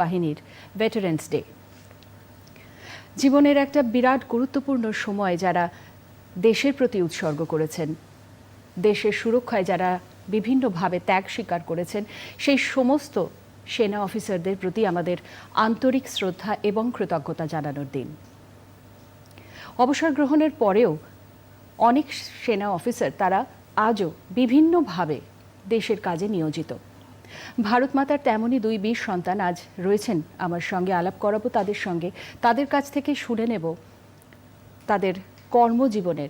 বাহিনীর veterans day জীবনের একটা বিরাট গুরুত্বপূর্ণ সময় যারা দেশের প্রতি উৎসর্গ করেছেন, দেশের সুরক্ষায় যারা বিভিন্নভাবে ত্যাগ স্বীকার করেছেন, সেই সমস্ত সেনা অফিসারদের প্রতি আমাদের আন্তরিক শ্রদ্ধা এবং কৃতজ্ঞতা জানানোর দিন। অবসর গ্রহণের পরেও অনেক সেনা অফিসার তারা আজও বিভিন্নভাবে দেশের কাজে নিয়োজিত। ভারত মাতার তেমনই দুই বীর সন্তান আজ রয়েছেন। আমার সঙ্গে আলাপ করাবো তাদের সঙ্গে। তাদের কাছ থেকে শুনে নেব তাদের কর্মজীবনের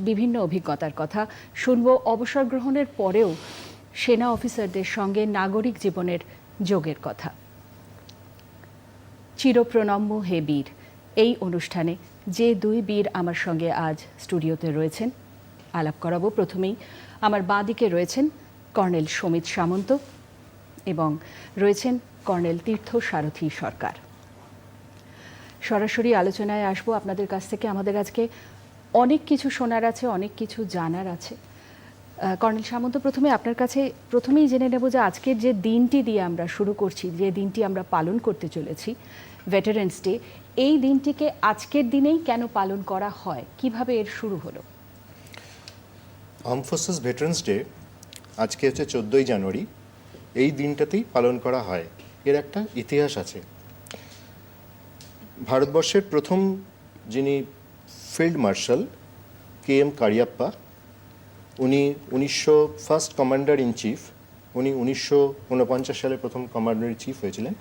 বিভিন্ন অভিজ্ঞতার কথা। শুনব অবসর গ্রহণের পরেও সেনা অফিসারদের সঙ্গে নাগরিক জীবনের যোগের কথা। চিরপ্রণম্য হে বীর, এই অনুষ্ঠানে যে দুই বীর আমার সঙ্গে আজ স্টুডিওতে রয়েছেন, আলাপ করাবো প্রথমেই। আমার বাঁদিকে রয়েছেন কর্নেল সমিত সামন্ত। এবং রয়েছেন কর্নেল তীর্থ সারথী সরকার। সরাসরি আলোচনায় আসব আপনাদের কাছ থেকে। আমাদের আজকে অনেক কিছু শোনার আছে, অনেক কিছু জানার আছে। কর্নেল সামন্ত, প্রথমে আপনার কাছে প্রথমেই জেনে নেব যে আজকের যে দিনটি দিয়ে আমরা শুরু করছি, যে দিনটি আমরা পালন করতে চলেছি ভেটারেন্স ডে এই দিনটিকে আজকের দিনেই কেন পালন করা হয়? কীভাবে এর শুরু হলো? আর্ম ফোর্সেস ভেটারেন্স ডে আজকে হচ্ছে চোদ্দোই জানুয়ারি। এই দিনটাতেই পালন করা হয়। এর একটা ইতিহাস আছে। ভারতবর্ষের প্রথম যিনি field marshal K M Cariappa উনি উনিশশো ফার্স্ট কমান্ডার ইন চিফ উনি উনিশশো উনপঞ্চাশ সালে প্রথম কমান্ডার ইন চিফ হয়েছিলেন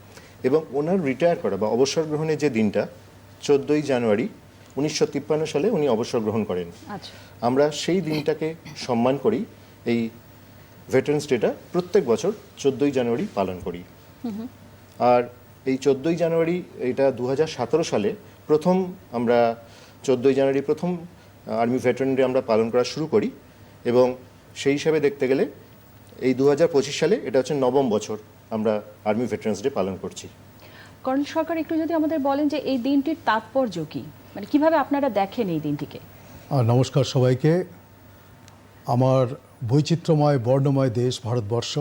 এবং ওনার রিটায়ার করা বা অবসর গ্রহণের যে দিনটা চোদ্দোই জানুয়ারি উনিশশো তিপ্পান্ন সালে উনি অবসর গ্রহণ করেন। আচ্ছা। আমরা সেই দিনটাকে সম্মান করি এই ভেটারেন্স ডেটা প্রত্যেক বছর চোদ্দোই জানুয়ারি পালন করি। আর এই চোদ্দোই জানুয়ারি এটা দু হাজার সতেরো সালে প্রথম আমরা চোদ্দোই জানুয়ারি প্রথম আর্মি ভেটারেন ডে আমরা পালন করা শুরু করি এবং সেই হিসাবে দেখতে গেলে এই দু হাজার পঁচিশ সালে এটা হচ্ছে নবম বছর আমরা আর্মি ভেটারেন্স ডে পালন করছি। কর্নেল সরকার একটু যদি আমাদের বলেন যে এই দিনটির তাৎপর্য কি? মানে কীভাবে আপনারা দেখেন এই দিনটিকে? নমস্কার সবাইকে। আমার বৈচিত্র্যময়, বর্ণময় দেশ ভারতবর্ষ।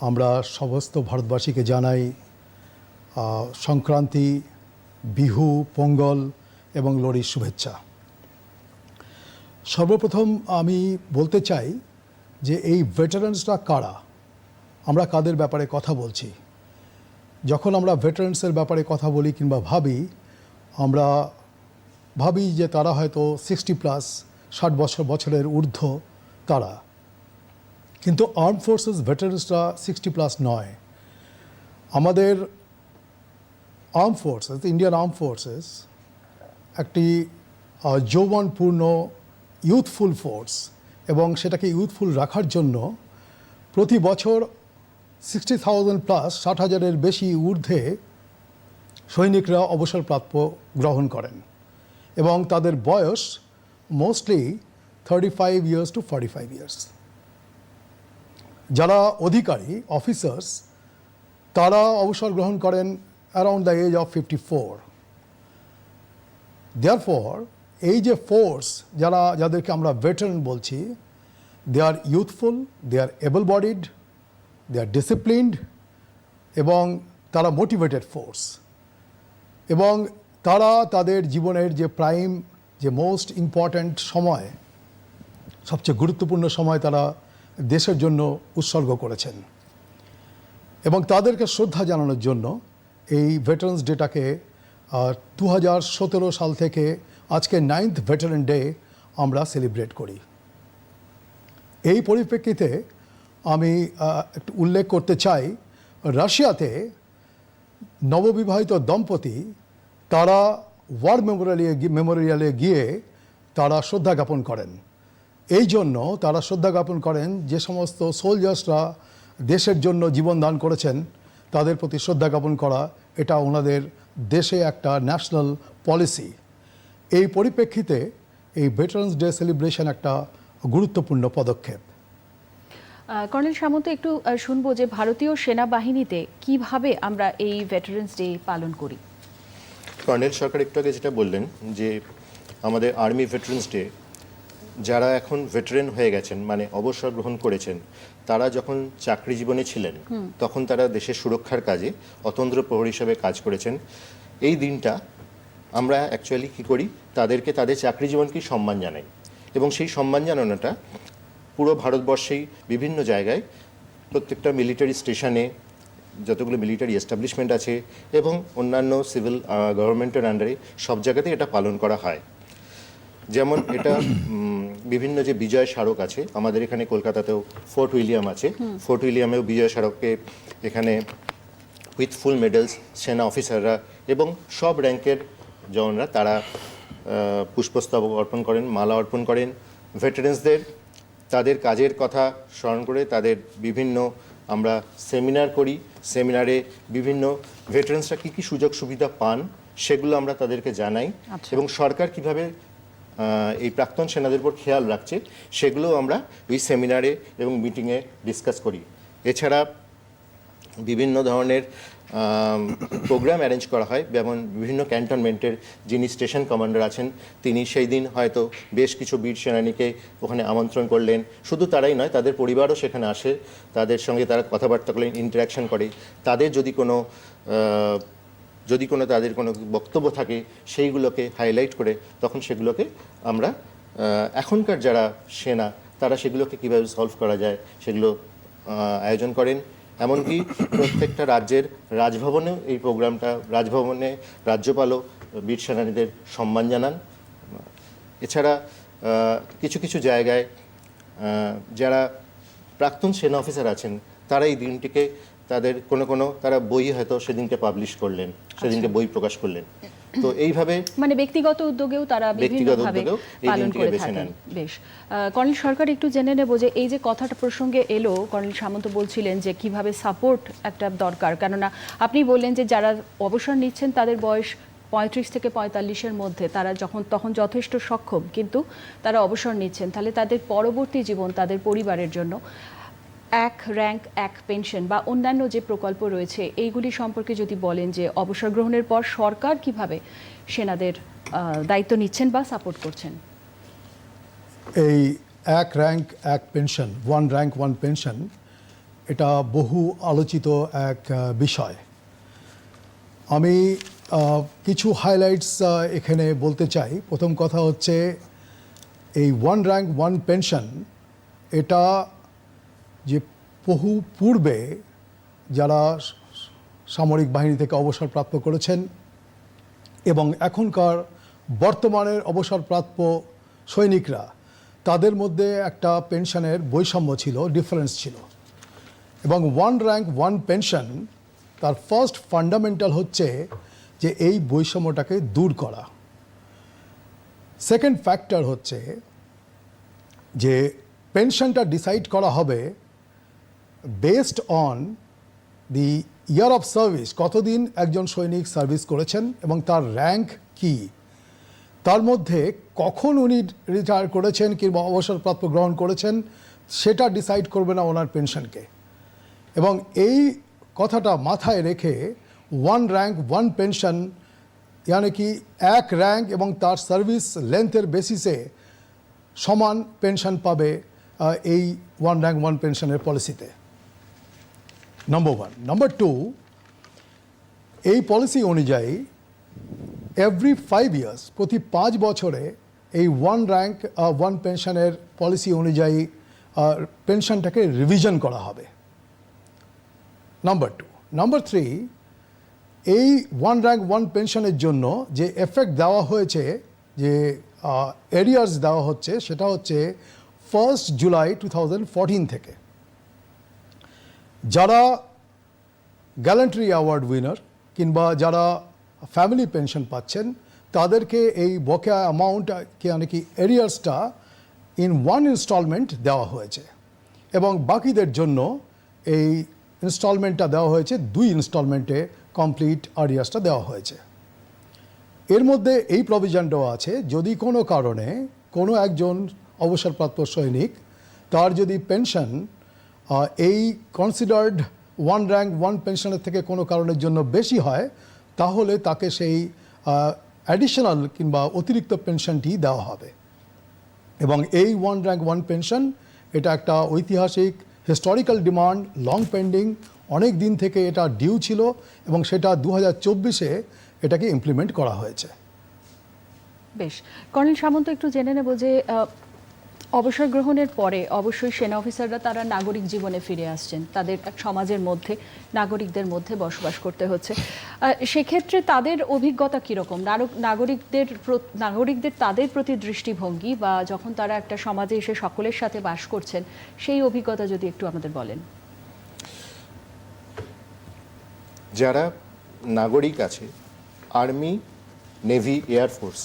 আমরা সমস্ত ভারতবাসীকে জানাই সংক্রান্তি, বিহু, পোঙ্গল এবং লোহড়ির শুভেচ্ছা। সর্বপ্রথম আমি বলতে চাই যে এই ভেটারেন্সরা কারা? আমরা কাদের ব্যাপারে কথা বলছি? যখন আমরা ভেটারেন্সের ব্যাপারে কথা বলি কিংবা ভাবি, আমরা ভাবি যে তারা হয়তো সিক্সটি প্লাস ষাট বছর, বছরের ঊর্ধ্ব। তারা। কিন্তু আর্ম ফোর্সেস ভেটারেন্সরা সিক্সটি প্লাস নয়। আমাদের arm forces, Indian arm forces একটি যৌবনপূর্ণ, ইউথফুল ফোর্স এবং সেটাকে ইউথফুল রাখার জন্য প্রতি বছর সিক্সটি থাউজেন্ড প্লাস ষাট হাজারের বেশি ঊর্ধ্বে সৈনিকরা অবসরপ্রাপ্য গ্রহণ করেন এবং তাদের বয়স mostly thirty five years to forty five years যারা অধিকারী অফিসার্স তারা অবসর গ্রহণ করেন around the age of fifty four therefore এই যে ফোর্স যারা, যাদেরকে আমরা ভেটারেন বলছি they are youthful they are able bodied they are disciplined এবং তারা মোটিভেটেড ফোর্স এবং তারা তাদের জীবনের যে প্রাইম যে মোস্ট ইম্পর্ট্যান্ট সময় সবচেয়ে গুরুত্বপূর্ণ সময় তারা দেশের জন্য উৎসর্গ করেছেন। এবং তাদেরকে শ্রদ্ধা জানানোর জন্য এই ভেটারেন্স ডেটাকে দু হাজার সতেরো সাল থেকে আজকে নাইন্থ ভেটারেন ডে আমরা সেলিব্রেট করি। এই পরিপ্রেক্ষিতে আমি একটু উল্লেখ করতে চাই, রাশিয়াতে নববিবাহিত দম্পতি তারা ওয়ার মেমোরিয়ালে মেমোরিয়ালে গিয়ে তারা শ্রদ্ধা জ্ঞাপন করেন। এই জন্য তারা শ্রদ্ধা জ্ঞাপন করেন যে সমস্ত সোলজার্সরা দেশের জন্য জীবন দান করেছেন তাদের প্রতি শ্রদ্ধা জ্ঞাপন করা এটা ওনাদের দেশে একটা ন্যাশনাল পলিসি এই পরিপ্রেক্ষিতে এই ভেটারেন্স ডে সেলিব্রেশন একটা গুরুত্বপূর্ণ পদক্ষেপ। কর্নেল সামন্ত একটু শুনব যে ভারতীয় সেনাবাহিনীতে কীভাবে আমরা এই ভেটারেন্স ডে পালন করি? কর্নেল সরকার একটু আগে যেটা বললেন যে আমাদের আর্মি ভেটারেন্স ডে যারা এখন ভেটারেন হয়ে গেছেন মানে অবসর গ্রহণ করেছেন তারা যখন চাকরি জীবনে ছিলেন তখন তারা দেশের সুরক্ষার কাজে অতন্ত্র প্রহর হিসাবে কাজ করেছেন। এই দিনটা আমরা অ্যাকচুয়ালি কি করি তাদেরকে তাদের চাকরি জীবনকে সম্মান জানাই। এবং সেই সম্মান জানানোটা পুরো ভারতবর্ষেই বিভিন্ন জায়গায় প্রত্যেকটা মিলিটারি স্টেশনে যতগুলো মিলিটারি এস্টাবলিশমেন্ট আছে এবং অন্যান্য সিভিল গভর্নমেন্টের আন্ডারে সব জায়গাতেই এটা পালন করা হয়। যেমন এটা বিভিন্ন যে বিজয় স্মারক আছে আমাদের এখানে কলকাতাতেও ফোর্ট উইলিয়াম আছে। ফোর্ট উইলিয়ামেও বিজয় স্মারককে এখানে উইথ ফুল মেডেলস সেনা অফিসাররা এবং সব র্যাঙ্কের জওয়ানরা তারা পুষ্পস্তবক অর্পণ করেন মালা অর্পণ করেন। ভেটারেন্সদের তাদের কাজের কথা স্মরণ করে তাদের বিভিন্ন আমরা সেমিনার করি। সেমিনারে বিভিন্ন ভেটারেন্সরা কী কী সুযোগ সুবিধা পান সেগুলো আমরা তাদেরকে জানাই আচ্ছা। এবং সরকার কীভাবে এই প্রাক্তন সেনাদের উপর খেয়াল রাখছে, সেগুলো আমরা ওই সেমিনারে এবং মিটিংয়ে ডিসকাস করি। এছাড়া বিভিন্ন ধরনের প্রোগ্রাম অ্যারেঞ্জ করা হয়, যেমন বিভিন্ন ক্যান্টনমেন্টের যিনি স্টেশন কমান্ডার আছেন, তিনি সেই দিন হয়তো বেশ কিছু বীর সেনানীকে ওখানে আমন্ত্রণ করলেন। শুধু তারাই নয়, তাদের পরিবারও সেখানে আসে, তাদের সঙ্গে তারা কথাবার্তা করলেন ইন্টারাকশন করে। তাদের যদি কোনো যদি কোনো তাদের কোনো বক্তব্য থাকে, সেইগুলোকে হাইলাইট করে তখন সেগুলোকে আমরা এখনকার যারা সেনা, তারা সেগুলোকে কীভাবে সলভ করা যায়, সেগুলো আয়োজন করেন। এমনকি প্রত্যেকটা রাজ্যের রাজভবনেও এই প্রোগ্রামটা, রাজভবনে রাজ্যপালও বীর সেনানীদের সম্মান জানান। এছাড়া কিছু কিছু জায়গায় যারা প্রাক্তন সেনা অফিসার আছেন, তারা এই দিনটিকে তাদের কোনো কোনো তারা বই হয়তো সেদিনকে পাবলিশ করলেন সেদিনকে বই প্রকাশ করলেন। তো এইভাবে মানে ব্যক্তিগত উদ্যোগেও তারা বিভিন্নভাবে পালন করে থাকেন। বেশ। কর্নেল সরকার একটু জেনে নেব যে এই যে কথাটা প্রসঙ্গে এলো কর্নেল সামন্ত বলছিলেন যে কীভাবে সাপোর্ট একটা দরকার। কেননা আপনি বললেন যে যারা অবসর নিচ্ছেন তাদের বয়স পঁয়ত্রিশ থেকে পঁয়তাল্লিশের মধ্যে তারা যখন তখন যথেষ্ট সক্ষম কিন্তু তারা অবসর নিচ্ছেন। তাহলে তাদের পরবর্তী জীবন তাদের পরিবারের জন্য। এক র্যাঙ্ক, এক পেনশন বা অন্যান্য যে প্রকল্প রয়েছে, এইগুলি সম্পর্কে যদি বলেন যে অবসর গ্রহণের পর সরকার কীভাবে সেনাদের দায়িত্ব নিচ্ছেন বা সাপোর্ট করছেন? এই এক র্যাঙ্ক, এক pension, one rank, one pension, এটা বহু আলোচিত এক বিষয়। আমি কিছু হাইলাইটস এখানে বলতে চাই। প্রথম কথা হচ্ছে, এই ওয়ান র্যাঙ্ক, ওয়ান পেনশন, এটা যে বহু পূর্বে যারা সামরিক বাহিনী থেকে অবসরপ্রাপ্ত করেছেন এবং এখনকার বর্তমানের অবসরপ্রাপ্ত সৈনিকরা, তাদের মধ্যে একটা পেনশনের বৈষম্য ছিল ডিফারেন্স ছিল। এবং ওয়ান র্যাঙ্ক ওয়ান পেনশন তার ফার্স্ট ফান্ডামেন্টাল হচ্ছে যে এই বৈষম্যটাকে দূর করা। সেকেন্ড ফ্যাক্টর হচ্ছে যে পেনশনটা ডিসাইড করা হবে based on the year of service কতদিন একজন সৈনিক সার্ভিস করেছেন এবং তার র্যাঙ্ক কি? তার মধ্যে কখন উনি রিটায়ার করেছেন কিংবা অবসরপ্রাপ্ত গ্রহণ করেছেন, সেটা ডিসাইড করবে না ওনার পেনশনকে এবং এই কথাটা মাথায় রেখে ওয়ান র্যাঙ্ক ওয়ান পেনশন ইয়ানি কি এক র্যাঙ্ক এবং তার সার্ভিস লেন্থের বেসিসে সমান পেনশন পাবে এই ওয়ান র্যাঙ্ক ওয়ান পেনশনের পলিসিতে নম্বর ওয়ান নম্বর টু এই পলিসি অনুযায়ী এভরি ফাইভ ইয়ার্স প্রতি পাঁচ বছরে এই ওয়ান র্যাঙ্ক ওয়ান পেনশনের পলিসি অনুযায়ী পেনশনটাকে রিভিশন করা হবে। নাম্বার টু নাম্বার থ্রি এই ওয়ান র্যাঙ্ক ওয়ান পেনশনের জন্য যে এফেক্ট দেওয়া হয়েছে, যে এরিয়ার্স দেওয়া হচ্ছে, সেটা হচ্ছে ফার্স্ট জুলাই টু থেকে। যারা গ্যালেন্ট্রি অ্যাওয়ার্ড উইনার কিংবা যারা ফ্যামিলি পেনশন পাচ্ছেন, তাদেরকে এই বকেয়া অ্যামাউন্ট কি মানে কি এরিয়ার্সটা ইন ওয়ান ইনস্টলমেন্ট দেওয়া হয়েছে। এবং বাকিদের জন্য এই ইনস্টলমেন্টটা দেওয়া হয়েছে, দুই ইনস্টলমেন্টে কমপ্লিট আরিয়াসটা দেওয়া হয়েছে। এর মধ্যে এই প্রভিশনটাও আছে, যদি কোনো কারণে কোনো একজন অবসরপ্রাপ্ত সৈনিক তার যদি পেনশন এই কনসিডার্ড ওয়ান র্যাঙ্ক ওয়ান পেনশনের থেকে কোনো কারণের জন্য বেশি হয়, তাহলে তাকে সেই অ্যাডিশনাল কিংবা অতিরিক্ত পেনশনটি দেওয়া হবে। এবং এই ওয়ান র্যাঙ্ক ওয়ান পেনশন এটা একটা ঐতিহাসিক হিস্টোরিক্যাল ডিমান্ড লং পেন্ডিং অনেক দিন থেকে এটা ডিউ ছিল এবং সেটা দু হাজার চব্বিশে এটাকে ইমপ্লিমেন্ট করা হয়েছে। বেশ। কর্নেল সামন্ত, একটু জেনে নেব যে অবসর গ্রহণের পরে অবশ্যই সেনা অফিসাররা তারা নাগরিক জীবনে ফিরে আসছেন। তাদের এক সমাজের মধ্যে, নাগরিকদের মধ্যে বসবাস করতে হচ্ছে। সেক্ষেত্রে তাদের অভিজ্ঞতা কীরকম? নাগরিকদের নাগরিকদের তাদের প্রতি দৃষ্টিভঙ্গি বা যখন তারা একটা সমাজে এসে সকলের সাথে বাস করছেন, সেই অভিজ্ঞতা যদি একটু আমাদের বলেন। যারা নাগরিক আছে, আর্মি, নেভি এয়ারফোর্স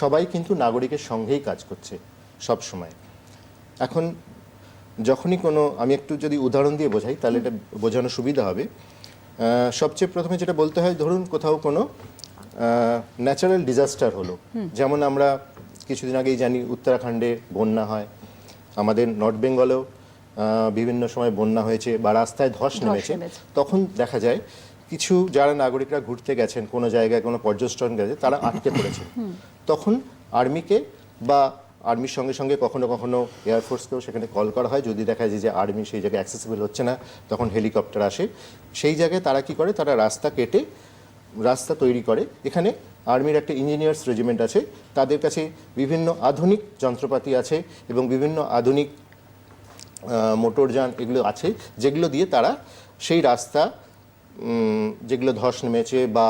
সবাই কিন্তু নাগরিকের সঙ্গেই কাজ করছে। সব সময়। এখন যখনই কোনো আমি একটু যদি উদাহরণ দিয়ে বোঝাই তাহলে এটা বোঝানো সুবিধা হবে। সবচেয়ে প্রথমে যেটা বলতে হয় ধরুন কোথাও কোনো ন্যাচারাল ডিজাস্টার হলো। যেমন আমরা কিছুদিন আগেই জানি উত্তরাখণ্ডে বন্যা হয়। আমাদের নর্থ বেঙ্গলেও বিভিন্ন সময় বন্যা হয়েছে বা রাস্তায় ধস নেমেছে। তখন দেখা যায় কিছু যারা নাগরিকরা ঘুরতে গেছেন কোনো জায়গায় কোনো পর্যটন গেছে তারা আটকে পড়েছে। তখন আর্মিকে বা আর্মির সঙ্গে সঙ্গে কখনো কখনো এয়ারফোর্সকেও সেখানে কল করা হয়। যদি দেখা যায় যে আর্মি সেই জায়গায় অ্যাক্সেসিবল হচ্ছে না, তখন হেলিকপ্টার আসে। সেই জায়গায় তারা কি করে? তারা রাস্তা কেটে রাস্তা তৈরি করে। এখানে আর্মির একটা ইঞ্জিনিয়ার্স রেজিমেন্ট আছে। তাদের কাছে বিভিন্ন আধুনিক যন্ত্রপাতি আছে এবং বিভিন্ন আধুনিক মোটরযান এগুলো আছে, যেগুলো দিয়ে তারা সেই রাস্তা যেগুলো ধস নেমেছে বা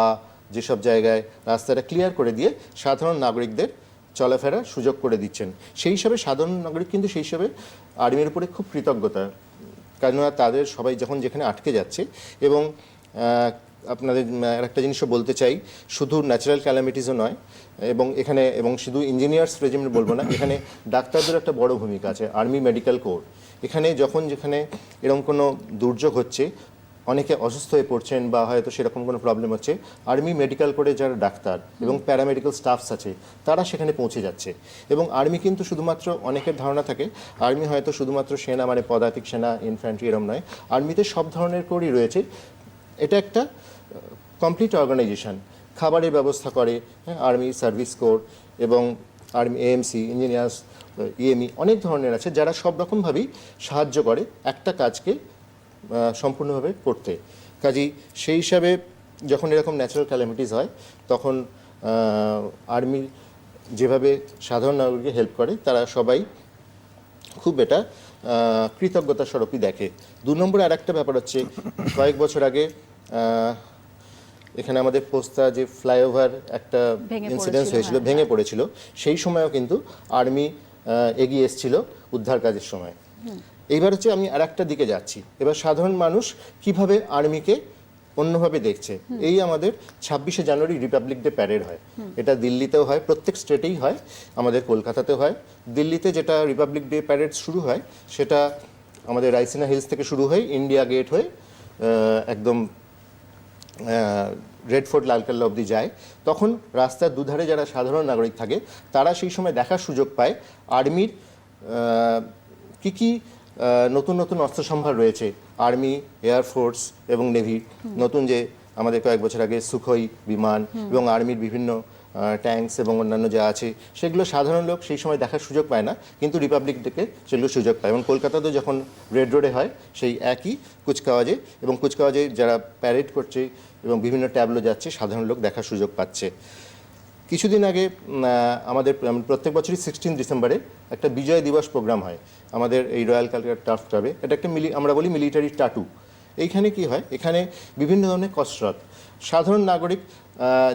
যেসব জায়গায় রাস্তাটা ক্লিয়ার করে দিয়ে সাধারণ নাগরিকদের চলাফেরার সুযোগ করে দিচ্ছেন। সেই হিসাবে সাধারণ নাগরিক কিন্তু সেই হিসাবে আর্মির উপরে খুব কৃতজ্ঞতা। কেননা তাদের সবাই যখন যেখানে আটকে যাচ্ছে এবং আপনাদের একটা জিনিসও বলতে চাই, শুধু ন্যাচারাল ক্যালামিটিসও নয়, এবং এখানে, এবং শুধু ইঞ্জিনিয়ার্স রেজিমেন্ট বলব না, এখানে ডাক্তারদের একটা বড় ভূমিকা আছে আর্মি মেডিকেল কোর এখানে যখন যেখানে এরকম কোনো দুর্যোগ হচ্ছে অনেকে অসুস্থ হয়ে পড়ছেন বা হয়তো সেরকম কোনো প্রবলেম হচ্ছে। আর্মি মেডিকেল করে যারা ডাক্তার এবং প্যারামেডিক্যাল স্টাফস আছে তারা সেখানে পৌঁছে যাচ্ছে। এবং আর্মি কিন্তু শুধুমাত্র অনেকের ধারণা থাকে আর্মি হয়তো শুধুমাত্র সেনা মানে পদাতিক সেনা ইনফ্যান্ট্রি এরম নয়। আর্মিতে সব ধরনের কোরই রয়েছে। এটা একটা কমপ্লিট অর্গানাইজেশন খাবারের ব্যবস্থা করে হ্যাঁ আর্মি সার্ভিস কোর এবং আর্মি এএমসি ইঞ্জিনিয়ার্স ইএমই অনেক ধরনের আছে যারা সব রকমভাবেই সাহায্য করে একটা কাজকে সম্পূর্ণভাবে করতে। কাজেই সেই হিসাবে যখন এরকম ন্যাচারাল ক্যালামিটিস হয় তখন আর্মি যেভাবে সাধারণ নাগরিককে হেল্প করে তারা সবাই খুব এটা কৃতজ্ঞতা স্বরূপই দেখে। দু নম্বরে আর একটা ব্যাপার হচ্ছে কয়েক বছর আগে এখানে আমাদের পোস্তা যে ফ্লাইওভার একটা ইনসিডেন্স হয়েছিল হ্যাঁ। ভেঙে পড়েছিল সেই সময়ও কিন্তু আর্মি এগিয়ে এসেছিল উদ্ধার কাজের সময়। এইবার হচ্ছে আমি আর একটা দিকে যাচ্ছি। এবার সাধারণ মানুষ কীভাবে আর্মিকে অন্যভাবে দেখছে? এই আমাদের ছাব্বিশে জানুয়ারি রিপাবলিক ডে প্যারেড হয়। এটা দিল্লিতেও হয়, প্রত্যেক স্টেটেই হয়, আমাদের কলকাতাতেও হয়। দিল্লিতে যেটা রিপাবলিক ডে প্যারেড শুরু হয়, সেটা আমাদের রাইসিনা হিলস থেকে শুরু হয় ইন্ডিয়া গেট হয়ে একদম রেড ফোর্ট লালকেল্লা অবধি যায়। তখন রাস্তার দুধারে যারা সাধারণ নাগরিক থাকে, তারা সেই সময় দেখার সুযোগ পায় আর্মির কি কি নতুন নতুন অস্ত্র সম্ভার রয়েছে? আর্মি এয়ারফোর্স এবং নেভি। নতুন যে আমাদের কয়েক বছর আগে সুখই বিমান এবং আর্মির বিভিন্ন ট্যাঙ্কস এবং অন্যান্য যা আছে সেগুলো সাধারণ লোক সেই সময় দেখার সুযোগ পায় না কিন্তু রিপাবলিক ডেকে সেগুলো সুযোগ পায়। এবং কলকাতাতেও যখন রেড রোডে হয় সেই একই কুচকাওয়াজে এবং কুচকাওয়াজে যারা প্যারেড করছে এবং বিভিন্ন ট্যাবলো যাচ্ছে সাধারণ লোক দেখার সুযোগ পাচ্ছে। কিছুদিন আগে আমাদের প্রত্যেক বছরই সিক্সটিন ডিসেম্বরে একটা বিজয় দিবস প্রোগ্রাম হয় আমাদের এই রয়্যাল কালকাটা টার্ফ ক্লাবে এটা একটা মিলি আমরা বলি মিলিটারি টাটু এইখানে কি হয়? এখানে বিভিন্ন ধরনের কসরত। সাধারণ নাগরিক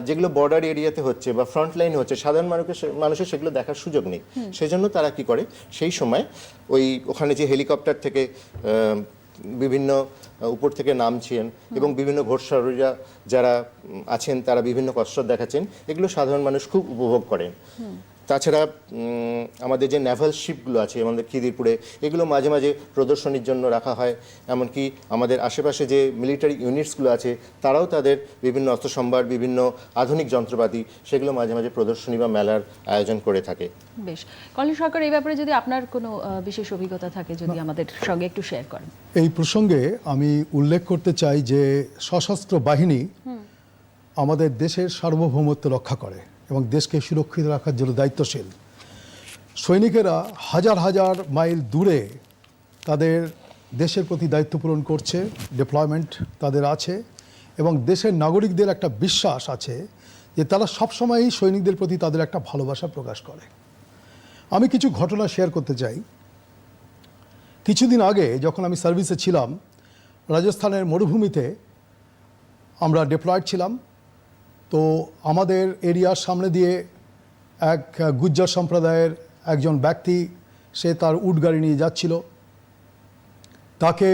যেগুলো বর্ডার এরিয়াতে হচ্ছে বা ফ্রন্ট লাইন হচ্ছে সাধারণ মানুষের মানুষের সেগুলো দেখার সুযোগ নেই। সেজন্য তারা কি করে? সেই সময় ওই ওখানে যে হেলিকপ্টার থেকে বিভিন্ন উপর থেকে নামছেন এবং বিভিন্ন ঘোড়সারীরা যারা আছেন তারা বিভিন্ন কসরত দেখাচ্ছেন। এগুলো সাধারণ মানুষ খুব উপভোগ করেন। তাছাড়া আমাদের যে নেভাল শিপগুলো আছে আমাদের খিদিরপুরে এগুলো মাঝে মাঝে প্রদর্শনীর জন্য রাখা হয়। এমনকি আমাদের আশেপাশে যে মিলিটারি ইউনিটসগুলো আছে তারাও তাদের বিভিন্ন অস্ত্র সম্ভার বিভিন্ন আধুনিক যন্ত্রপাতি সেগুলো মাঝে মাঝে প্রদর্শনী বা মেলার আয়োজন করে থাকে। বেশ। কর্নেল সরকার এই ব্যাপারে যদি আপনার কোনো বিশেষ অভিজ্ঞতা থাকে যদি আমাদের সঙ্গে একটু শেয়ার করেন। এই প্রসঙ্গে আমি উল্লেখ করতে চাই যে সশস্ত্র বাহিনী আমাদের দেশের সার্বভৌমত্ব রক্ষা করে। এবং দেশকে সুরক্ষিত রাখার জন্য দায়িত্বশীল। সৈনিকেরা হাজার হাজার মাইল দূরে তাদের দেশের প্রতি দায়িত্ব পূরণ করছে ডিপ্লয়মেন্ট তাদের আছে এবং দেশের নাগরিকদের একটা বিশ্বাস আছে যে তারা সবসময়ই সৈনিকদের প্রতি তাদের একটা ভালোবাসা প্রকাশ করে। আমি কিছু ঘটনা শেয়ার করতে চাই। কিছুদিন আগে যখন আমি সার্ভিসে ছিলাম, রাজস্থানের মরুভূমিতে আমরা ডিপ্লয়েড ছিলাম। তো আমাদের এরিয়ার সামনে দিয়ে এক গুজ্জর সম্প্রদায়ের একজন ব্যক্তি, সে তার উট গাড়ি নিয়ে যাচ্ছিল। তাকে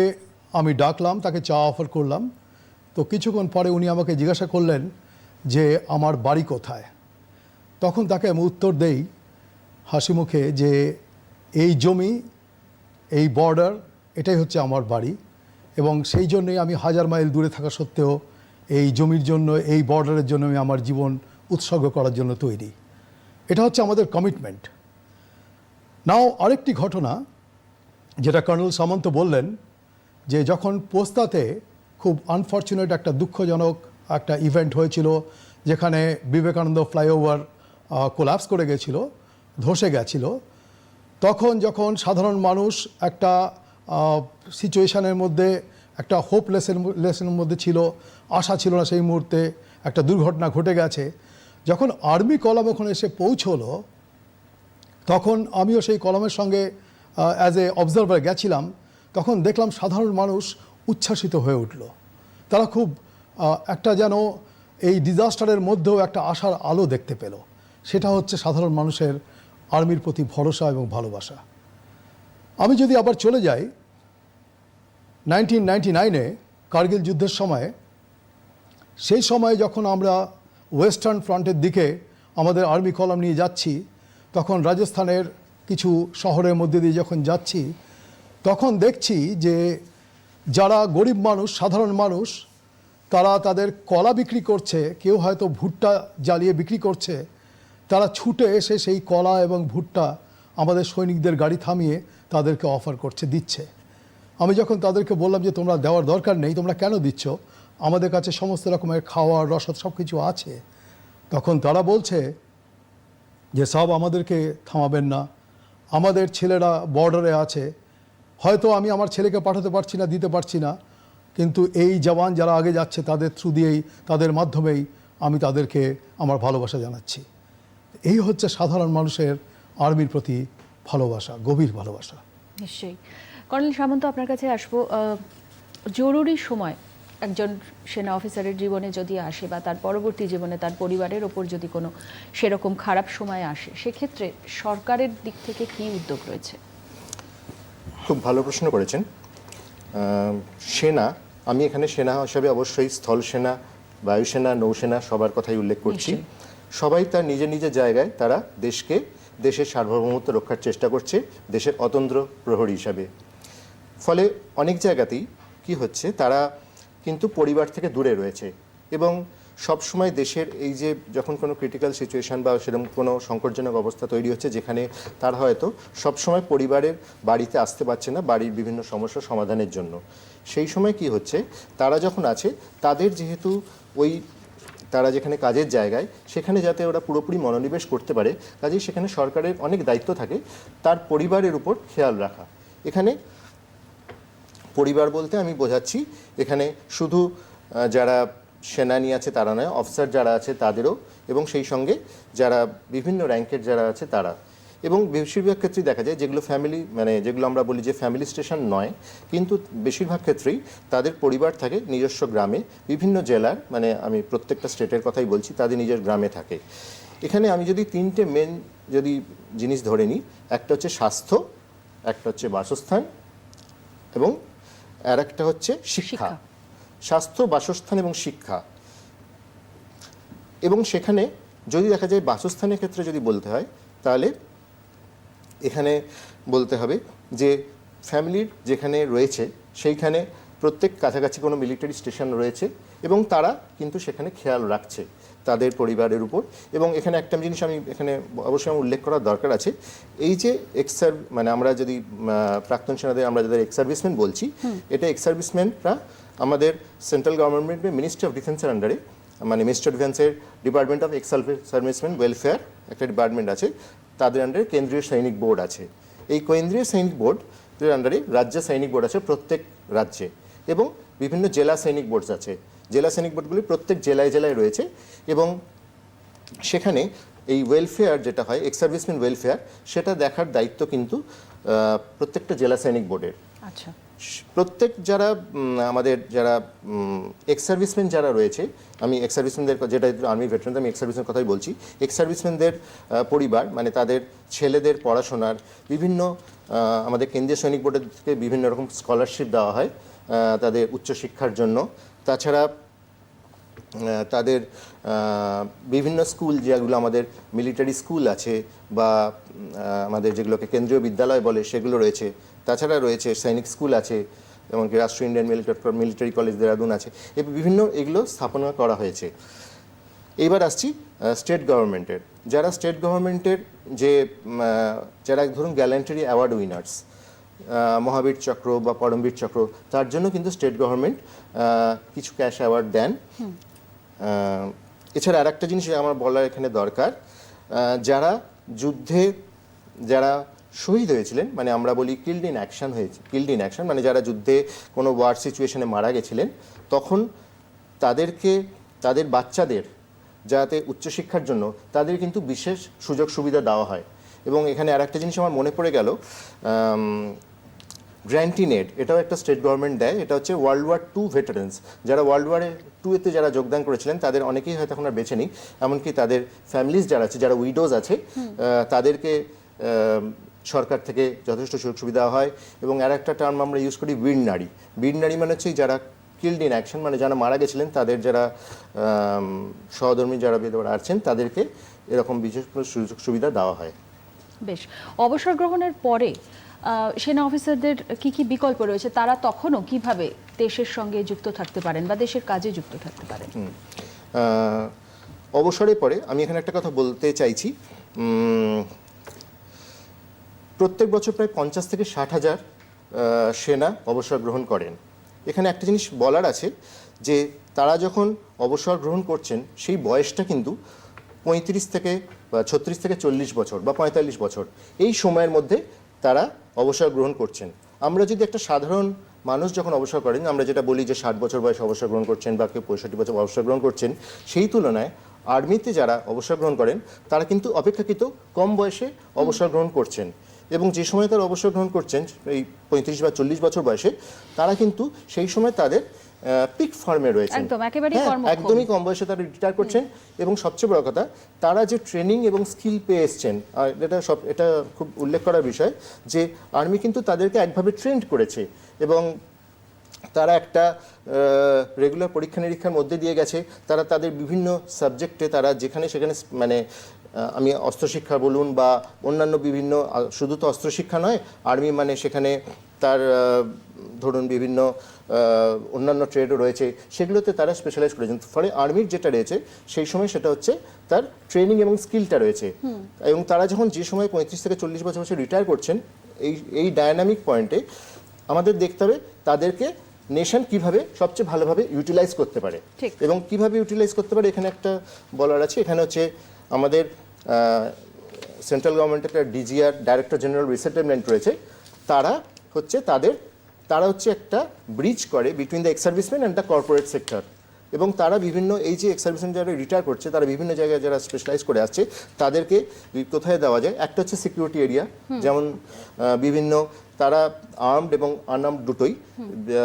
আমি ডাকলাম, তাকে চা অফার করলাম। তো কিছুক্ষণ পরে উনি আমাকে জিজ্ঞাসা করলেন যে, আমার বাড়ি কোথায়? তখন তাকে আমি উত্তর দেই হাসি মুখে যে, এই জমি, এই বর্ডার এটাই হচ্ছে আমার বাড়ি এবং সেই জন্যই আমি হাজার মাইল দূরে থাকা সত্ত্বেও এই জমির জন্য, এই বর্ডারের জন্য আমি আমার জীবন উৎসর্গ করার জন্য তৈরি। এটা হচ্ছে আমাদের কমিটমেন্ট নাও আরেকটি ঘটনা, যেটা কর্নেল সামন্ত বললেন, যে যখন পোস্তাতে খুব আনফর্চুনেট একটা দুঃখজনক একটা ইভেন্ট হয়েছিল, যেখানে বিবেকানন্দ ফ্লাইওভার কোলাপস করে গেছিল, ধসে গেছিল, তখন যখন সাধারণ মানুষ একটা সিচুয়েশানের মধ্যে, একটা হোপলেসের লেসের মধ্যে ছিল আশা ছিল না সেই মুহূর্তে একটা দুর্ঘটনা ঘটে গেছে। যখন আর্মি কলম ওখানে এসে পৌঁছলো, তখন আমিও সেই কলমের সঙ্গে অ্যাজ এ অবজারভার গেছিলাম, তখন দেখলাম সাধারণ মানুষ উচ্ছ্বাসিত হয়ে উঠল। তারা খুব একটা যেন এই ডিজাস্টারের মধ্যেও একটা আশার আলো দেখতে পেল। সেটা হচ্ছে সাধারণ মানুষের আর্মির প্রতি ভরসা এবং ভালোবাসা। আমি যদি আবার চলে যাই নাইনটিন নাইনটি নাইনে কার্গিল যুদ্ধের সময় সেই সময় যখন আমরা ওয়েস্টার্ন ফ্রন্টের দিকে আমাদের আর্মি কলাম নিয়ে যাচ্ছি, তখন রাজস্থানের কিছু শহরের মধ্যে দিয়ে যখন যাচ্ছি, তখন দেখছি যে যারা গরিব মানুষ, সাধারণ মানুষ, তারা তাদের কলা বিক্রি করছে, কেউ হয়তো ভুট্টা জ্বালিয়ে বিক্রি করছে, তারা ছুটে এসে সেই কলা এবং ভুট্টা আমাদের সৈনিকদের গাড়ি থামিয়ে তাদেরকে অফার করছে, দিচ্ছে। আমি যখন তাদেরকে বললাম যে তোমরা দেওয়ার দরকার নেই, তোমরা কেন দিচ্ছ? আমাদের কাছে সমস্ত রকমের খাওয়ার রসদ সব কিছু আছে। তখন তারা বলছে যে, সব আমাদেরকে থামাবেন না। আমাদের ছেলেরা বর্ডারে আছে। হয়তো আমি আমার ছেলেকে পাঠাতে পারছি না, দিতে পারছি না, কিন্তু এই জওয়ান যারা আগে যাচ্ছে, তাদের থ্রু দিয়েই, তাদের মাধ্যমেই আমি তাদেরকে আমার ভালোবাসা জানাচ্ছি। এই হচ্ছে সাধারণ মানুষের আর্মির প্রতি ভালোবাসা, গভীর ভালোবাসা। নিশ্চয়ই। কর্নেল সামন্ত, আপনার কাছে আসব। জরুরি সময় একজন সেনা অফিসারের জীবনে যদি আসে বা তার পরবর্তী জীবনে তার পরিবারের ওপর যদি কোনো সেরকম খারাপ সময় আসে সেক্ষেত্রে সরকারের দিক থেকে কী উদ্যোগ রয়েছে? খুব ভালো প্রশ্ন করেছেন। সেনা আমি এখানে সেনা হিসাবে অবশ্যই স্থল সেনা বায়ুসেনা নৌসেনা সবার কথাই উল্লেখ করছি। সবাই তার নিজের নিজের জায়গায় তারা দেশকে দেশের সার্বভৌমত্ব রক্ষার চেষ্টা করছে দেশের অতন্ত্র প্রহরী হিসাবে। ফলে অনেক জায়গাতেই কি হচ্ছে তারা কিন্তু পরিবার থেকে দূরে রয়েছে। এবং সবসময় দেশের এই যে যখন কোনো ক্রিটিক্যাল সিচুয়েশন বা সেরকম কোনো সংকটজনক অবস্থা তৈরি হচ্ছে যেখানে তার হয়তো সবসময় পরিবারের বাড়িতে আসতে পারছে না বাড়ির বিভিন্ন সমস্যা সমাধানের জন্য। সেই সময় কি হচ্ছে, তারা যখন আছে, তাদের যেহেতু ওই তারা যেখানে কাজের জায়গায়, সেখানে যাতে ওরা পুরোপুরি মনোনিবেশ করতে পারে, কাজেই সেখানে সরকারের অনেক দায়িত্ব থাকে, তার পরিবারের উপর খেয়াল রাখা। এখানে পরিবার বলতে আমি বোঝাচ্ছি, এখানে শুধু যারা সেনানি আছে তারা নয় অফিসার যারা আছে তাদেরও, এবং সেই সঙ্গে যারা বিভিন্ন র্যাঙ্কের যারা আছে তারা। এবং বেশিরভাগ ক্ষেত্রেই দেখা যায় যেগুলো ফ্যামিলি মানে যেগুলো আমরা বলি যে ফ্যামিলি স্টেশন নয়, কিন্তু বেশিরভাগ ক্ষেত্রেই তাদের পরিবার থাকে নিজস্ব গ্রামে, বিভিন্ন জেলার মানে আমি প্রত্যেকটা স্টেটের কথাই বলছি, তাদের নিজের গ্রামে থাকে। এখানে আমি যদি তিনটে মেন যদি জিনিস ধরে নিই, একটা হচ্ছে স্বাস্থ্য, একটা হচ্ছে বাসস্থান, এবং আর একটা হচ্ছে শিক্ষা। স্বাস্থ্য বাসস্থান এবং শিক্ষা। এবং সেখানে যদি দেখা যায় বাসস্থানের ক্ষেত্রে যদি বলতে হয় তাহলে এখানে বলতে হবে যে ফ্যামিলির যেখানে রয়েছে সেইখানে প্রত্যেক কাছাকাছি কোনো মিলিটারি স্টেশন রয়েছে এবং তারা কিন্তু সেখানে খেয়াল রাখছে। তাদের পরিবারের উপর। এবং এখানে একটা জিনিস আমি এখানে অবশ্যই আমার উল্লেখ করার দরকার আছে। এই যে এক্স মানে আমরা যদি প্রাক্তন সেনাদের আমরা যাদের এক্স সার্ভিসম্যান বলছি এটা এক্স সার্ভিসম্যানরা আমাদের সেন্ট্রাল গভর্নমেন্টের মিনিস্ট্রি অফ ডিফেন্সের আন্ডারে মানে মিনিস্ট্রি অফ ডিফেন্সের department of ex serviceman welfare একটা ডিপার্টমেন্ট আছে তাদের আন্ডারে কেন্দ্রীয় সৈনিক বোর্ড আছে। এই কেন্দ্রীয় সৈনিক বোর্ড আন্ডারে রাজ্য সৈনিক বোর্ড আছে প্রত্যেক রাজ্যে। এবং বিভিন্ন জেলা সৈনিক বোর্ডস আছে। জেলা সৈনিক বোর্ডগুলি প্রত্যেক জেলায় জেলায় রয়েছে এবং সেখানে এই ওয়েলফেয়ার যেটা হয় এক্স সার্ভিসম্যান ওয়েলফেয়ার সেটা দেখার দায়িত্ব কিন্তু প্রত্যেকটা জেলা সৈনিক বোর্ডের। আচ্ছা। প্রত্যেক যারা আমাদের যারা এক্স সার্ভিসম্যান যারা রয়েছে আমি এক্স সার্ভিসম্যানদের যেটা আর্মি ভেটারেন আমি এক্স সার্ভিসম্যান কথাই বলছি এক্স সার্ভিসম্যানদের পরিবার মানে তাদের ছেলেদের পড়াশোনার বিভিন্ন আমাদের কেন্দ্রীয় সৈনিক বোর্ডের থেকে বিভিন্ন রকম স্কলারশিপ দেওয়া হয় তাদের উচ্চশিক্ষার জন্য। তাছাড়া তাদের বিভিন্ন স্কুল যেগুলো আমাদের মিলিটারি স্কুল আছে বা আমাদের যেগুলোকে কেন্দ্রীয় বিদ্যালয় বলে সেগুলো রয়েছে। তাছাড়া রয়েছে সৈনিক স্কুল আছে, এমনকি রাষ্ট্রীয় Indian military military college Dehradun আছে। এই বিভিন্ন এগুলো স্থাপনা করা হয়েছে। এইবার আসছি স্টেট গভর্নমেন্টের। যারা স্টেট গভর্নমেন্টের যে যারা ধরুন গ্যালেন্টারি অ্যাওয়ার্ড উইনার্স মহাবীর চক্র বা পরমবীর চক্র তার জন্য কিন্তু স্টেট গভর্নমেন্ট কিছু ক্যাশ অ্যাওয়ার্ড দেন। এছাড়া আর একটা জিনিস আমার বলার এখানে দরকার যারা যুদ্ধে যারা শহীদ হয়েছিলেন মানে আমরা বলি কিল্ড ইন অ্যাকশন হয়েছে কিল্ড ইন অ্যাকশন মানে যারা যুদ্ধে কোনো ওয়ার সিচুয়েশনে মারা গেছিলেন তখন তাদেরকে তাদের বাচ্চাদের যাতে উচ্চশিক্ষার জন্য তাদের কিন্তু বিশেষ সুযোগ সুবিধা দেওয়া হয়। এবং এখানে আর একটা জিনিস আমার মনে পড়ে গেল গ্র্যান্টিনেড এটাও একটা স্টেট গভর্নমেন্ট দেয় এটা হচ্ছে ওয়ার্ল্ড ওয়ার টু ভেটারেন্স যারা ওয়ার্ল্ড ওয়ারে টু এতে যারা যোগদান করেছিলেন তাদের অনেকেই হয়তো এখন আর বেছে নেই এমনকি তাদের ফ্যামিলিজ যারা আছে যারা উইডোজ আছে তাদেরকে সরকার থেকে যথেষ্ট সুযোগ সুবিধা হয় এবং আর একটা টার্ম আমরা ইউজ করি বীর নারী। বীর নারী মানে হচ্ছে যারা কিল্ড ইন অ্যাকশন মানে যারা মারা গেছিলেন তাদের যারা সহধর্মী যারা বিধবা আছেন তাদেরকে এরকম বিশেষ কোনো সুযোগ সুবিধা দেওয়া হয়। বেশ। অবসর গ্রহণের পরে সেনা অফিসারদের কি কি বিকল্প রয়েছে তারা তখনও কীভাবে দেশের সঙ্গে যুক্ত থাকতে পারেন বা দেশের কাজে যুক্ত থাকতে পারেন? আহ, অবসরের পরে আমি এখানে একটা কথা বলতে চাইছি। প্রত্যেক বছর প্রায় পঞ্চাশ থেকে ষাট হাজার সেনা অবসর গ্রহণ করেন। এখানে একটা জিনিস বলার আছে যে তারা যখন অবসর গ্রহণ করছেন সেই বয়সটা কিন্তু পঁয়ত্রিশ থেকে ছত্রিশ থেকে চল্লিশ বছর বা পঁয়তাল্লিশ বছর। এই সময়ের মধ্যে তারা অবসর গ্রহণ করছেন। আমরা যদি একটা সাধারণ মানুষ যখন অবসর করেন, আমরা যেটা বলি যে ষাট বছর বয়সে অবসর গ্রহণ করছেন বা কেউ পঁয়ষট্টি বছর অবসর গ্রহণ করছেন, সেই তুলনায় আর্মিতে যারা অবসর গ্রহণ করেন, তারা কিন্তু অপেক্ষাকৃত কম বয়সে অবসর গ্রহণ করছেন। এবং যে সময় তারা অবসর গ্রহণ করছেন, এই পঁয়ত্রিশ বা চল্লিশ বছর বয়সে, তারা কিন্তু সেই সময় তাদের পিক ফার্মে রয়েছে একদম, একেবারেই কর্মক্ষম। একদমই কম বয়সে তারা রিটায়ার করছেন এবং সবচেয়ে বড় কথা তারা যে ট্রেনিং এবং স্কিল পেয়ে এসছেন আর এটা সব এটা খুব উল্লেখ করার বিষয় যে আর্মি কিন্তু তাদেরকে একভাবে ট্রেন্ড করেছে এবং তারা একটা রেগুলার পরীক্ষা নিরীক্ষার মধ্যে দিয়ে গেছে তারা তাদের বিভিন্ন সাবজেক্টে তারা যেখানে সেখানে মানে আমি অস্ত্রশিক্ষা বলুন বা অন্যান্য বিভিন্ন শুধু তো অস্ত্রশিক্ষা নয় আর্মি মানে সেখানে তার ধরুন বিভিন্ন অন্যান্য ট্রেডও রয়েছে সেগুলোতে তারা স্পেশালাইজ করেছেন ফলে আর্মির যেটা রয়েছে সেই সময় সেটা হচ্ছে তার ট্রেনিং এবং স্কিলটা রয়েছে। এবং তারা যখন যে সময় পঁয়ত্রিশ থেকে চল্লিশ বছর বছর রিটায়ার করছেন এই এই ডায়নামিক পয়েন্টে আমাদের দেখতে হবে তাদেরকে নেশন কীভাবে সবচেয়ে ভালোভাবে ইউটিলাইজ করতে পারে। এবং কীভাবে ইউটিলাইজ করতে পারে এখানে একটা বলার আছে। এখানে হচ্ছে আমাদের সেন্ট্রাল গভর্নমেন্টের একটা ডিজিআর ডাইরেক্টর জেনারেল রিসেটেলমেন্ট রয়েছে। তারা হচ্ছে তাদের তারা হচ্ছে একটা ব্রিজ করে between the ex serviceman and the corporate sector এবং তারা বিভিন্ন এই যে এক্স সার্ভিসম্যান যারা রিটায়ার করছে তারা বিভিন্ন জায়গায় যারা স্পেশালাইজ করে আসছে তাদেরকে কোথায় দেওয়া যায়? একটা হচ্ছে সিকিউরিটি এরিয়া যেমন বিভিন্ন তারা আর্মড এবং আনআর্মড দুটোই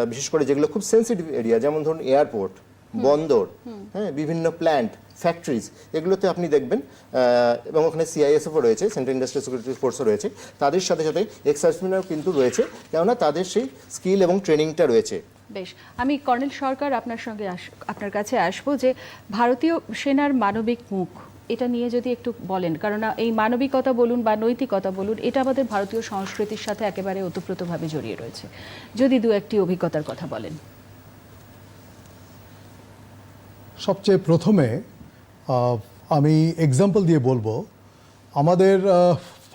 বিশেষ করে যেগুলো খুব সেন্সিটিভ এরিয়া যেমন ধরুন এয়ারপোর্ট বন্দর হ্যাঁ বিভিন্ন প্ল্যান্ট ফ্যাক্টরিজ এগুলোতে আপনি দেখবেন এবং ওখানে সিআইএসএফও রয়েছে সেন্ট্রাল ইন্ডাস্ট্রিয়াল সিকিউরিটি ফোর্সও রয়েছে। তাদের সাথে সাথে এক্সার্সমেন্টও কিন্তু রয়েছে কেননা তাদের সেই স্কিল এবং ট্রেনিংটা রয়েছে। বেশ আমি কর্নেল সরকার আপনার সঙ্গে আস- আপনার কাছে আসব যে ভারতীয় সেনার মানবিক মুখ এটা নিয়ে যদি একটু বলেন কারণ এই মানবিকতা বলুন বা নৈতিকতা বলুন এটা আমাদের ভারতীয় সংস্কৃতির সাথে একেবারে ওতপ্রোতভাবে জড়িয়ে রয়েছে। যদি দু একটি অভিজ্ঞতার কথা বলেন। সবচেয়ে প্রথমে আমি এক্সাম্পল দিয়ে বলব। আমাদের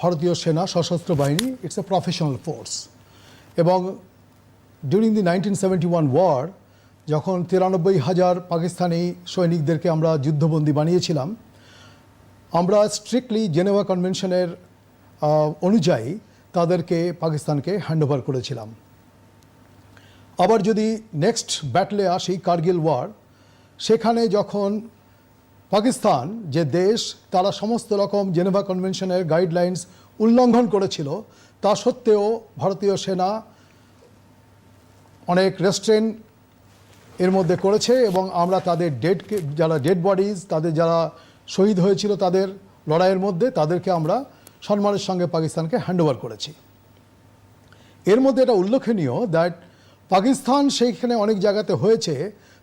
ভারতীয় সেনা, সশস্ত্র বাহিনী ইটস এ প্রফেশনাল ফোর্স এবং during the nineteen seventy one war যখন তিরানব্বই হাজার পাকিস্তানি সৈনিকদেরকে আমরা যুদ্ধবন্দী বানিয়েছিলাম, আমরা স্ট্রিক্টলি জেনেভা কনভেনশনের অনুযায়ী তাদেরকে, পাকিস্তানকে হ্যান্ডওভার করেছিলাম। আবার যদি নেক্সট ব্যাটলে আসি কার্গিল ওয়ার সেখানে যখন পাকিস্তান, যে দেশ, তারা সমস্ত রকম জেনেভা কনভেনশনের গাইডলাইন্স উল্লঙ্ঘন করেছিল, তা সত্ত্বেও ভারতীয় সেনা অনেক রেস্টুরেন্টের মধ্যে করেছে এবং আমরা তাদের ডেড যারা ডেড বডিজ তাদের যারা শহীদ হয়েছিল তাদের লড়াইয়ের মধ্যে, তাদেরকে আমরা সম্মানের সঙ্গে পাকিস্তানকে হ্যান্ডওভার করেছি। এর মধ্যে এটা উল্লেখনীয় দ্যাট পাকিস্তান সেইখানে অনেক জায়গাতে হয়েছে,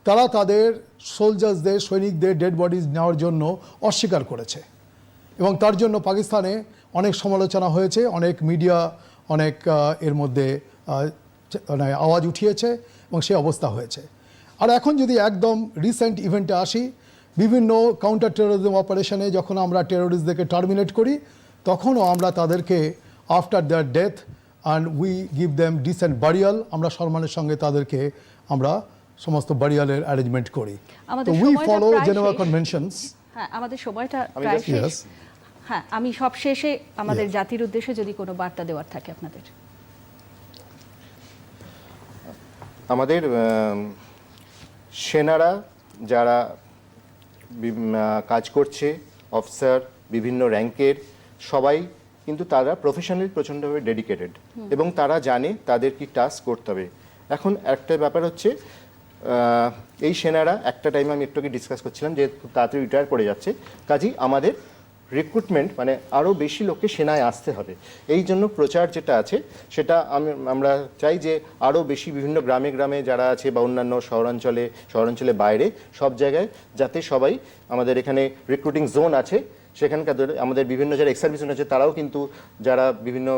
তারা তাদের সোলজার্সদের সৈনিকদের ডেড বডিজ নেওয়ার জন্য অস্বীকার করেছে। এবং তার জন্য পাকিস্তানে অনেক সমালোচনা হয়েছে, অনেক মিডিয়া অনেক এর মধ্যে মানে আওয়াজ উঠিয়েছে এবং সে অবস্থা হয়েছে। আর এখন যদি একদম রিসেন্ট ইভেন্টে আসি, বিভিন্ন কাউন্টার টেরোরিজম অপারেশনে যখন আমরা টেরোরিস্টদেরকে টার্মিনেট করি, তখনও আমরা তাদেরকে after their death and we give them decent burial আমরা সম্মানের সঙ্গে তাদেরকে আমরা সমস্ত বারিয়ালের অ্যারেঞ্জমেন্ট করি। আমাদের তো উই ফলো জেনেভা কনভেনশনস হ্যাঁ আমাদের সময়টা প্রায় শেষ। হ্যাঁ আমি সব শেষে আমাদের জাতির উদ্দেশ্যে যদি কোনো বার্তা দেওয়ার থাকে আপনাদের। আমাদের সেনারা যারা কাজ করছে অফিসার বিভিন্ন র্যাঙ্কের সবাই কিন্তু তারা প্রফেশনালি প্রচণ্ডভাবে ডেডিকেটেড এবং তারা জানে তাদের কি টাস্ক করতে হবে। এখন একটা ব্যাপার হচ্ছে এই সেনারা একটা টাইমে আমি একটু ডিসকাস করছিলাম যে খুব তাড়াতাড়ি রিটায়ার করে যাচ্ছে। কাজেই আমাদের রিক্রুটমেন্ট মানে আরও বেশি লোককে সেনায় আসতে হবে। এই জন্য প্রচার যেটা আছে, সেটা আমি, আমরা চাই যে আরও বেশি বিভিন্ন গ্রামে গ্রামে যারা আছে বা অন্যান্য শহরাঞ্চলে শহরাঞ্চলে বাইরে, সব জায়গায় যাতে সবাই আমাদের এখানে রিক্রুটিং জোন আছে। সেখানকার আমাদের বিভিন্ন যারা এক্স আছে তারাও কিন্তু যারা বিভিন্ন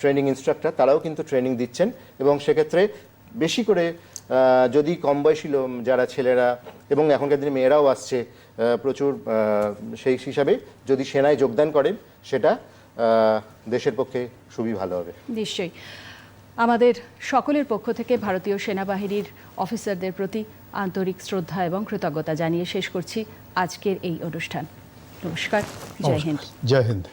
ট্রেনিং ইনস্ট্রাক্টর তারাও কিন্তু ট্রেনিং দিচ্ছেন। এবং সেক্ষেত্রে বেশি করে যদি কম বয়সী যারা ছেলেরা এবং এখনকার দিনে মেয়েরাও আসছে প্রচুর সেই হিসাবে যদি সেনায় যোগদান করেন সেটা দেশের পক্ষে খুবই ভালো হবে। নিশ্চয়ই। আমাদের সকলের পক্ষ থেকে ভারতীয় সেনাবাহিনীর অফিসারদের প্রতি আন্তরিক শ্রদ্ধা এবং কৃতজ্ঞতা জানিয়ে শেষ করছি আজকের এই অনুষ্ঠান। নমস্কার জয় হিন্দ। জয় হিন্দ।